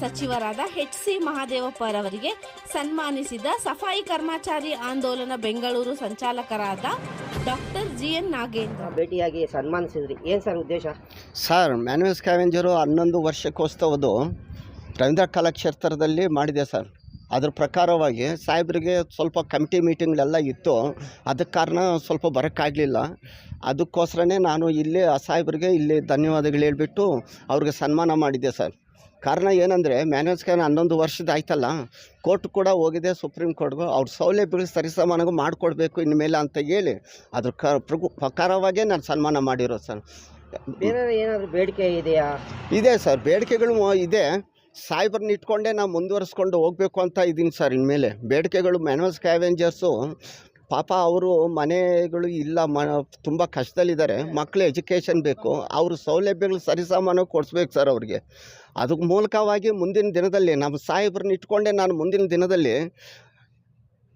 ಸಚಿವರಾದ H C ಮಹಾದೇವಪ್ಪರವರಿಗೆ ಸನ್ಮಾನಿಸಿದ Safai Karmachari Andolan Bengaluru ಸಂಚಾಲಕರಾದ doctor G N Nagendra. ಭೇಟಿಯಾಗಿ ಸನ್ಮಾನಿಸಿದ್ರಿ. ಏನು ಸರ್ ಉದ್ದೇಶ? ಸರ್ ಮ್ಯಾನ್ಯಲ್ ಸ್ಕ್ಯಾವೆಂಜರು ಹನ್ನೊಂದು ವರ್ಷಕ್ಕೋತ್ಸವದು ರವೀಂದ್ರ ಕಲಾಕ್ಷೇತ್ರದಲ್ಲಿ ಮಾಡಿದೆ ಸರ್. ಅದ್ರ ಪ್ರಕಾರವಾಗಿ ಸಾಹೇಬ್ರಿಗೆ ಸ್ವಲ್ಪ ಕಮಿಟಿ ಮೀಟಿಂಗ್ಲೆಲ್ಲ ಇತ್ತು. ಅದಕ್ಕೆ ಕಾರಣ ಸ್ವಲ್ಪ ಬರೋಕ್ಕಾಗಲಿಲ್ಲ. ಅದಕ್ಕೋಸ್ಕರನೇ ನಾನು ಇಲ್ಲಿ ಆ ಸಾಹೇಬ್ರಿಗೆ ಇಲ್ಲಿ ಧನ್ಯವಾದಗಳು ಹೇಳ್ಬಿಟ್ಟು ಅವ್ರಿಗೆ ಸನ್ಮಾನ ಮಾಡಿದ್ದೆ ಸರ್. ಕಾರಣ ಏನಂದರೆ ಮ್ಯಾನೇಜ್ ಸ್ಕ್ಯಾನ್ ಹನ್ನೊಂದು ವರ್ಷದ ಆಯ್ತಲ್ಲ ಕೋರ್ಟ್ ಕೂಡ ಹೋಗಿದೆ ಸುಪ್ರೀಂ ಕೋರ್ಟ್ಗೂ ಅವ್ರ ಸೌಲಭ್ಯಗಳು ಸರಿಸಮಾನಗೂ ಮಾಡಿಕೊಡ್ಬೇಕು ಇನ್ಮೇಲೆ ಅಂತ ಹೇಳಿ ಅದ್ರ ಕ ಪ್ರಕಾರವಾಗೇ ನಾನು ಸನ್ಮಾನ ಮಾಡಿರೋ ಸರ್. ಬೇರೆ ಏನಾದರೂ ಬೇಡಿಕೆ ಇದೆಯಾ? ಇದೆ ಸರ್ ಬೇಡಿಕೆಗಳು ಇದೆ. ಸಾಯ್ಬರ್ನ ಇಟ್ಕೊಂಡೇ ನಾವು ಮುಂದುವರಿಸ್ಕೊಂಡು ಹೋಗಬೇಕು ಅಂತ ಇದ್ದೀನಿ ಸರ್ ಇನ್ಮೇಲೆ. ಬೇಡಿಕೆಗಳು ಮ್ಯಾನ್ವಲ್ ಸ್ಕ್ಯಾವೆಂಜರ್ಸು ಪಾಪ ಅವರು ಮನೆಗಳು ಇಲ್ಲ ಮ ತುಂಬ ಕಷ್ಟದಲ್ಲಿದ್ದಾರೆ. ಮಕ್ಕಳು ಎಜುಕೇಷನ್ ಬೇಕು. ಅವ್ರ ಸೌಲಭ್ಯಗಳು ಸರಿಸಾಮಾನು ಕೊಡಿಸ್ಬೇಕು ಸರ್ ಅವ್ರಿಗೆ. ಅದಕ್ಕೆ ಮೂಲಕವಾಗಿ ಮುಂದಿನ ದಿನದಲ್ಲಿ ನಮ್ಮ ಸಾಹೇಬ್ರನ್ನ ಇಟ್ಕೊಂಡೆ ನಾನು ಮುಂದಿನ ದಿನದಲ್ಲಿ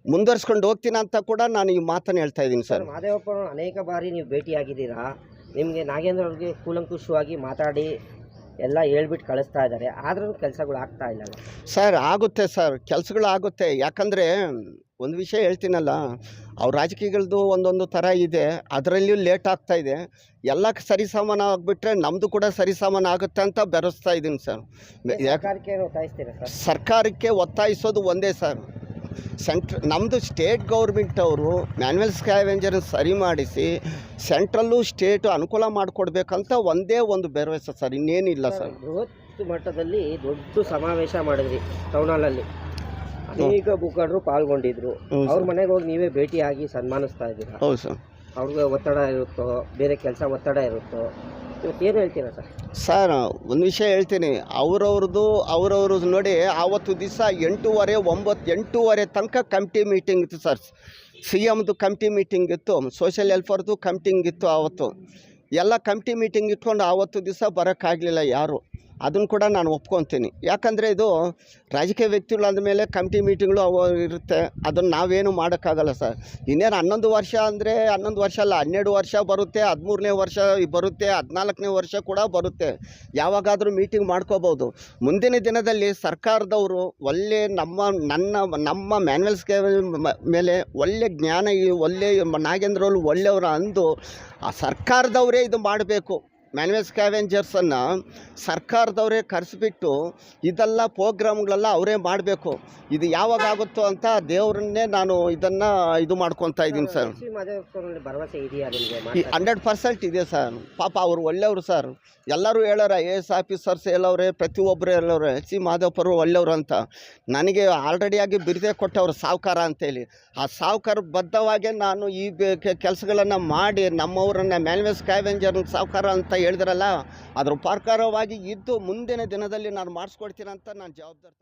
ಮುಂದುವರ್ಸ್ಕೊಂಡು ಹೋಗ್ತೀನಿ ಅಂತ ಕೂಡ ನಾನು ಈ ಮಾತನ್ನು ಹೇಳ್ತಾ ಇದ್ದೀನಿ ಸರ್. ಸರ್ ಮಾದೇವಪ್ಪ ಅನೇಕ ಬಾರಿ ನೀವು ಭೇಟಿಯಾಗಿದ್ದೀರಾ. ನಿಮಗೆ ನಾಗೇಂದ್ರ ಅವ್ರಿಗೆ ಕೂಲಂಕುಷವಾಗಿ ಮಾತಾಡಿ ಎಲ್ಲ ಹೇಳ್ಬಿಟ್ಟು ಕಳಿಸ್ತಾ ಇದ್ದಾರೆ. ಆದ್ರೂ ಕೆಲಸಗಳು ಆಗ್ತಾ ಇಲ್ಲ ಸರ್ ಆಗುತ್ತೆ ಸರ್. ಕೆಲಸಗಳು ಆಗುತ್ತೆ. ಯಾಕಂದರೆ ಒಂದು ವಿಷಯ ಹೇಳ್ತೀನಲ್ಲ ಅವ್ರ ರಾಜಕೀಯಗಳದ್ದು ಒಂದೊಂದು ಥರ ಇದೆ. ಅದರಲ್ಲಿಯೂ ಲೇಟ್ ಆಗ್ತಾ ಇದೆ. ಎಲ್ಲ ಸರಿಸಮಾನ ಆಗಿಬಿಟ್ರೆ ನಮ್ಮದು ಕೂಡ ಸರಿಸಮಾನ ಆಗುತ್ತೆ ಅಂತ ಬೆರೆಸ್ತಾ ಇದ್ದೀನಿ ಸರ್. ಸರ್ಕಾರಕ್ಕೆ ಒತ್ತಾಯಿಸ್ತೀರಾ ಸರ್? ಸರ್ಕಾರಕ್ಕೆ ಒತ್ತಾಯಿಸೋದು ಒಂದೇ ಸರ್. ಸೆಂಟ್ರ್ ನಮ್ಮದು ಸ್ಟೇಟ್ ಗೌರ್ಮೆಂಟ್ ಅವರು ಮ್ಯಾನ್ಯಲ್ ಸ್ಕ್ಯಾವೆಂಜರ್ ಸರಿ ಮಾಡಿಸಿ ಸೆಂಟ್ರಲ್ಲು ಸ್ಟೇಟು ಅನುಕೂಲ ಮಾಡಿಕೊಡ್ಬೇಕಂತ ಒಂದೇ ಒಂದು ಭರವಸೆ ಸರ್ ಇನ್ನೇನಿಲ್ಲ ಸರ್ ಬೃಹತ್ ಮಟ್ಟದಲ್ಲಿ ದೊಡ್ಡ ಸಮಾವೇಶ ಮಾಡಿದ್ರಿ ಟೌನ್ ಹಾಲಲ್ಲಿ ಅನೇಕ ಮುಖಂಡರು ಪಾಲ್ಗೊಂಡಿದ್ರು. ಅವ್ರ ಮನೆಗೆ ಹೋಗಿ ನೀವೇ ಭೇಟಿಯಾಗಿ ಸನ್ಮಾನಿಸ್ತಾ ಇದ್ದೀರಾ? ಹೌದು ಸರ್. ಅವ್ರಿಗೆ ಒತ್ತಡ ಇರುತ್ತೋ ಬೇರೆ ಕೆಲಸ ಒತ್ತಡ ಇರುತ್ತೋ? ಏನು ಹೇಳ್ತೀರಾ ಸರ್? ಸರ್, ಒಂದು ವಿಷಯ ಹೇಳ್ತೀನಿ. ಅವ್ರವ್ರದ್ದು ಅವ್ರವ್ರ ನೋಡಿ, ಆವತ್ತು ದಿವಸ ಎಂಟೂವರೆ ಒಂಬತ್ತು ಎಂಟೂವರೆ ತನಕ ಕಮಿಟಿ ಮೀಟಿಂಗ್ ಇತ್ತು ಸರ್. ಸಿ ಎಮ್ದು ಕಮಿಟಿ ಮೀಟಿಂಗ್ ಇತ್ತು ಸೋಷಿಯಲ್ ವೆಲ್ಫೇರ್ದು ಕಮಿಟಿಂಗ್ ಇತ್ತು ಆವತ್ತು. ಎಲ್ಲ ಕಮಿಟಿ ಮೀಟಿಂಗ್ ಇಟ್ಕೊಂಡು ಆವತ್ತು ದಿವಸ ಬರೋಕ್ಕಾಗಲಿಲ್ಲ ಯಾರು. ಅದನ್ನು ಕೂಡ ನಾನು ಒಪ್ಕೊತೀನಿ. ಯಾಕಂದರೆ ಇದು ರಾಜಕೀಯ ವ್ಯಕ್ತಿಗಳು ಅಂದಮೇಲೆ ಕಮಿಟಿ ಮೀಟಿಂಗ್ಗಳು ಅವು ಇರುತ್ತೆ. ಅದನ್ನು ನಾವೇನು ಮಾಡೋಕ್ಕಾಗಲ್ಲ ಸರ್. ಇನ್ನೇನು ಹನ್ನೊಂದು ವರ್ಷ ಅಂದರೆ ಹನ್ನೊಂದು ವರ್ಷ ಅಲ್ಲ, ಹನ್ನೆರಡು ವರ್ಷ ಬರುತ್ತೆ, ಹದಿಮೂರನೇ ವರ್ಷ ಬರುತ್ತೆ, ಹದಿನಾಲ್ಕನೇ ವರ್ಷ ಕೂಡ ಬರುತ್ತೆ. ಯಾವಾಗಾದರೂ ಮೀಟಿಂಗ್ ಮಾಡ್ಕೋಬೋದು. ಮುಂದಿನ ದಿನದಲ್ಲಿ ಸರ್ಕಾರದವರು ಒಳ್ಳೆ ನಮ್ಮ, ನನ್ನ, ನಮ್ಮ ಮ್ಯಾನ್ಯಲ್ಸ್ಗೆ ಮೇಲೆ ಒಳ್ಳೆ ಜ್ಞಾನ ಒಳ್ಳೆ ನಾಗೇಂದ್ರವ್ರು ಒಳ್ಳೆಯವರು ಅಂದು ಆ ಸರ್ಕಾರದವರೇ ಇದು ಮಾಡಬೇಕು. ಮ್ಯಾನ್ಯಲ್ ಸ್ಕ್ಯಾವೆಂಜರ್ಸನ್ನು ಸರ್ಕಾರದವರೇ ಕರೆಸಿಬಿಟ್ಟು ಇದೆಲ್ಲ ಪ್ರೋಗ್ರಾಮ್ಗಳೆಲ್ಲ ಅವರೇ ಮಾಡಬೇಕು. ಇದು ಯಾವಾಗ ಆಗುತ್ತೋ ಅಂತ ದೇವರನ್ನೇ ನಾನು ಇದನ್ನು ಇದು ಮಾಡ್ಕೊತಾ ಇದ್ದೀನಿ ಸರ್ ಭರವಸೆ ಇದೆಯಾ ಹಂಡ್ರೆಡ್ ಪರ್ಸೆಂಟ್ ಇದೆ ಸರ್. ಪಾಪ ಅವರು ಒಳ್ಳೆಯವರು ಸರ್. ಎಲ್ಲರೂ ಹೇಳೋರ ಎ ಎಸ್ ಆಫೀಸರ್ಸ್ ಹೇಳೋರೆ ಪ್ರತಿಯೊಬ್ಬರು ಹೇಳೋರೆ ಸಿ ಮಾಧವಪ್ಪರು ಒಳ್ಳೆಯವರು ಅಂತ. ನನಗೆ ಆಲ್ರೆಡಿಯಾಗಿ ಬಿರುದೇ ಕೊಟ್ಟವರು ಸಾವುಕಾರ ಅಂತೇಳಿ. ಆ ಸಾವುಕಾರ ಬದ್ಧವಾಗೇ ನಾನು ಈ ಕೆಲಸಗಳನ್ನು ಮಾಡಿ ನಮ್ಮವರನ್ನು ಮ್ಯಾನ್ವೇಸ್ ಸ್ಕ್ಯಾವೆಂಜರ್ ಸಾವುಕಾರ ಅಂತ ಹೇಳಿದ್ರಲ್ಲ ಅದ್ರ ಪ್ರಕಾರವಾಗಿ ಇದ್ದು ಮುಂದಿನ ದಿನದಲ್ಲಿ ನಾನು ಅಂತ ನಾನು ಜವಾಬ್ದಾರಿ